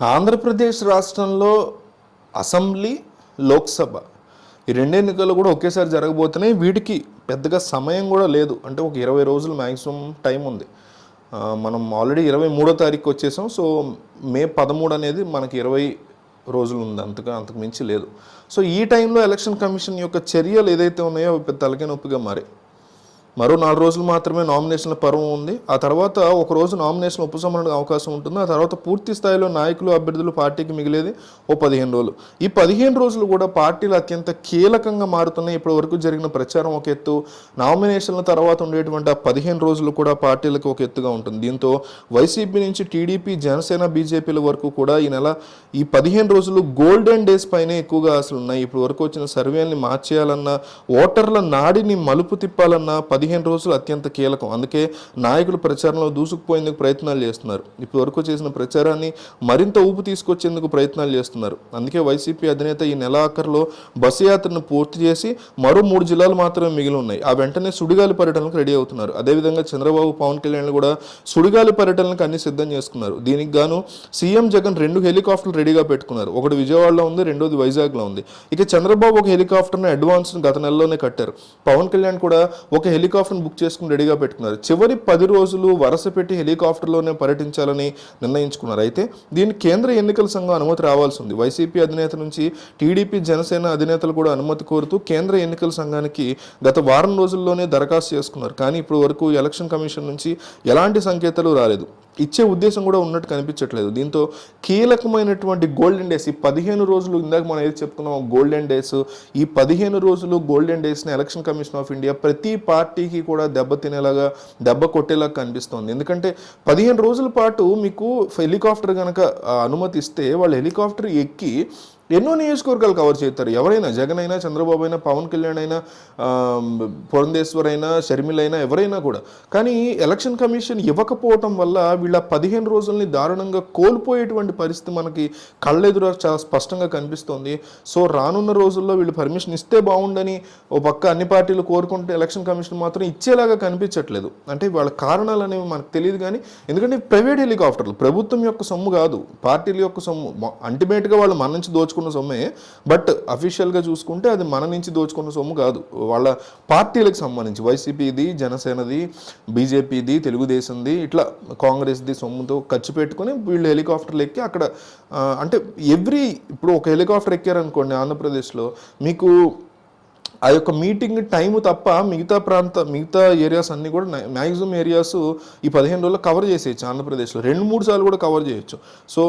ఆంధ్రప్రదేశ్ రాష్ట్రంలో అసెంబ్లీ లోక్సభ ఈ రెండు ఎన్నికలు కూడా ఒకేసారి జరగబోతున్నాయి. వీటికి పెద్దగా సమయం కూడా లేదు. అంటే ఒక ఇరవై రోజులు మ్యాక్సిమం టైం ఉంది. మనం ఆల్రెడీ ఇరవై మూడో తారీఖు వచ్చేసాం. సో మే పదమూడు అనేది మనకి ఇరవై రోజులు ఉంది. అంతగా అంతకు మించి లేదు. సో ఈ టైంలో ఎలక్షన్ కమిషన్ యొక్క చర్యలు ఏదైతే ఉన్నాయో అవి పెద్ద తలకే నొప్పిగా మారాయి. మరో నాలుగు రోజులు మాత్రమే నామినేషన్ల పర్వం ఉంది. ఆ తర్వాత ఒక రోజు నామినేషన్ ఉపశమన అవకాశం ఉంటుంది. ఆ తర్వాత పూర్తి స్థాయిలో నాయకులు అభ్యర్థులు పార్టీకి మిగిలేది ఓ పదిహేను రోజులు. ఈ పదిహేను రోజులు కూడా పార్టీలు అత్యంత కీలకంగా మారుతున్నాయి. ఇప్పటి వరకు జరిగిన ప్రచారం ఒక ఎత్తు నామినేషన్ల తర్వాత ఉండేటువంటి ఆ పదిహేను రోజులు కూడా పార్టీలకు ఒక ఎత్తుగా ఉంటుంది. దీంతో వైసీపీ నుంచి టీడీపీ జనసేన బీజేపీల వరకు కూడా ఈ నెల ఈ పదిహేను రోజులు గోల్డెన్ డేస్ పైనే ఎక్కువగా అసలు ఉన్నాయి. ఇప్పటి వరకు వచ్చిన సర్వేల్ని మార్చేయాలన్నా ఓటర్ల నాడిని మలుపు తిప్పాలన్నా పదిహేను పదిహేను రోజులు అత్యంత కీలకం. అందుకే నాయకులు ప్రచారంలో దూసుకుపోయేందుకు ప్రయత్నాలు చేస్తున్నారు. ఇప్పటివరకు చేసిన ప్రచారాన్ని మరింత ఊపు తీసుకొచ్చేందుకు ప్రయత్నాలు చేస్తున్నారు. అందుకే వైసీపీ అధినేత ఈ నెలాఖరులో బస్సు యాత్రను పూర్తి చేసి మరో మూడు జిల్లాలు మాత్రమే మిగిలి ఉన్నాయి. ఆ వెంటనే సుడిగాలి పర్యటనకు రెడీ అవుతున్నారు. అదేవిధంగా చంద్రబాబు పవన్ కళ్యాణ్ కూడా సుడిగాలి పర్యటనకు అన్ని సిద్ధం చేసుకున్నారు. దీనికి గాను సీఎం జగన్ రెండు హెలికాప్టర్లు రెడీగా పెట్టుకున్నారు. ఒకటి విజయవాడలో ఉంది రెండోది వైజాగ్లో ఉంది. ఇక చంద్రబాబు ఒక హెలికాప్టర్ను అడ్వాన్స్ గత నెలలోనే కట్టారు. పవన్ కళ్యాణ్ కూడా ఒక హెలికాప్టర్ హెలికాప్టర్ను బుక్ చేసుకుని రెడీగా పెట్టుకున్నారు. చివరి పది రోజులు వరుస పెట్టి హెలికాప్టర్లోనే పర్యటించాలని నిర్ణయించుకున్నారు. అయితే దీన్ని కేంద్ర ఎన్నికల సంఘం అనుమతి రావాల్సి ఉంది. వైసీపీ అధినేత నుంచి టీడీపీ జనసేన అధినేతలు కూడా అనుమతి కోరుతూ కేంద్ర ఎన్నికల సంఘానికి గత వారం రోజుల్లోనే దరఖాస్తు చేసుకున్నారు. కానీ ఇప్పుడు వరకు ఎలక్షన్ కమిషన్ నుంచి ఎలాంటి సంకేతాలు రాలేదు. ఇచ్చే ఉద్దేశం కూడా ఉన్నట్టు కనిపించట్లేదు. దీంతో కీలకమైనటువంటి గోల్డెన్ డేస్ ఈ పదిహేను రోజులు ఇందాక మనం ఏది చెప్పుకున్నాం గోల్డెన్ డేస్ ఈ పదిహేను రోజులు గోల్డెన్ డేస్ని ఎలక్షన్ కమిషన్ ఆఫ్ ఇండియా ప్రతి పార్టీ పార్టీకి కూడా దెబ్బ తినేలాగా దెబ్బ కొట్టేలాగా కనిపిస్తోంది. ఎందుకంటే పదిహేను రోజుల పాటు మీకు హెలికాప్టర్ కనుక అనుమతిస్తే వాళ్ళు హెలికాప్టర్ ఎక్కి ఎన్నో నియోజకవర్గాలు కవర్ చేస్తారు. ఎవరైనా జగన్ అయినా చంద్రబాబు అయినా పవన్ కళ్యాణ్ అయినా పురంధేశ్వర్ అయినా షర్మిల అయినా ఎవరైనా కూడా. కానీ ఎలక్షన్ కమిషన్ ఇవ్వకపోవటం వల్ల వీళ్ళ పదిహేను రోజుల్ని దారుణంగా కోల్పోయేటువంటి పరిస్థితి మనకి కళ్ళెదురు చాలా స్పష్టంగా కనిపిస్తోంది. సో రానున్న రోజుల్లో వీళ్ళు పర్మిషన్ ఇస్తే బాగుండని ఓ పక్క అన్ని పార్టీలు కోరుకుంటే ఎలక్షన్ కమిషన్ మాత్రం ఇచ్చేలాగా కనిపించట్లేదు. అంటే వాళ్ళ కారణాలు అనేవి మనకు తెలియదు కానీ ఎందుకంటే ప్రైవేట్ హెలికాప్టర్లు ప్రభుత్వం యొక్క సొమ్ము కాదు. పార్టీల యొక్క సొమ్ము. అల్టిమేట్గా వాళ్ళు మన నుంచి దోచుకున్న సొమ్మే బట్ అఫీషియల్గా చూసుకుంటే అది మన నుంచి దోచుకున్న సొమ్ము కాదు. వాళ్ళ పార్టీలకు సంబంధించి వైసీపీది జనసేనది బీజేపీది తెలుగుదేశంది ఇట్లా కాంగ్రెస్ది సొమ్ముతో ఖర్చు పెట్టుకుని వీళ్ళు హెలికాప్టర్లు ఎక్కి అక్కడ అంటే ఎవ్రీ ఇప్పుడు ఒక హెలికాప్టర్ ఎక్కారనుకోండి ఆంధ్రప్రదేశ్లో మీకు ఆ యొక్క మీటింగ్ టైం తప్ప మిగతా ప్రాంత మిగతా ఏరియాస్ అన్నీ కూడా మ్యాక్సిమం ఏరియాస్ ఈ పదిహేను రోజులు కవర్ చేసేయచ్చు ఆంధ్రప్రదేశ్లో. రెండు మూడు సార్లు కూడా కవర్ చేయొచ్చు. సో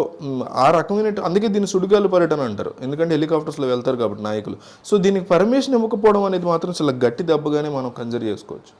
ఆ రకమైన అందుకే దీన్ని సుడిగాలి పర్యటన అంటారు. ఎందుకంటే హెలికాప్టర్స్లో వెళ్తారు కాబట్టి నాయకులు. సో దీనికి పర్మిషన్ ఇవ్వకపోవడం అనేది మాత్రం చాలా గట్టి దెబ్బగానే మనం కన్సిడర్ చేసుకోవచ్చు.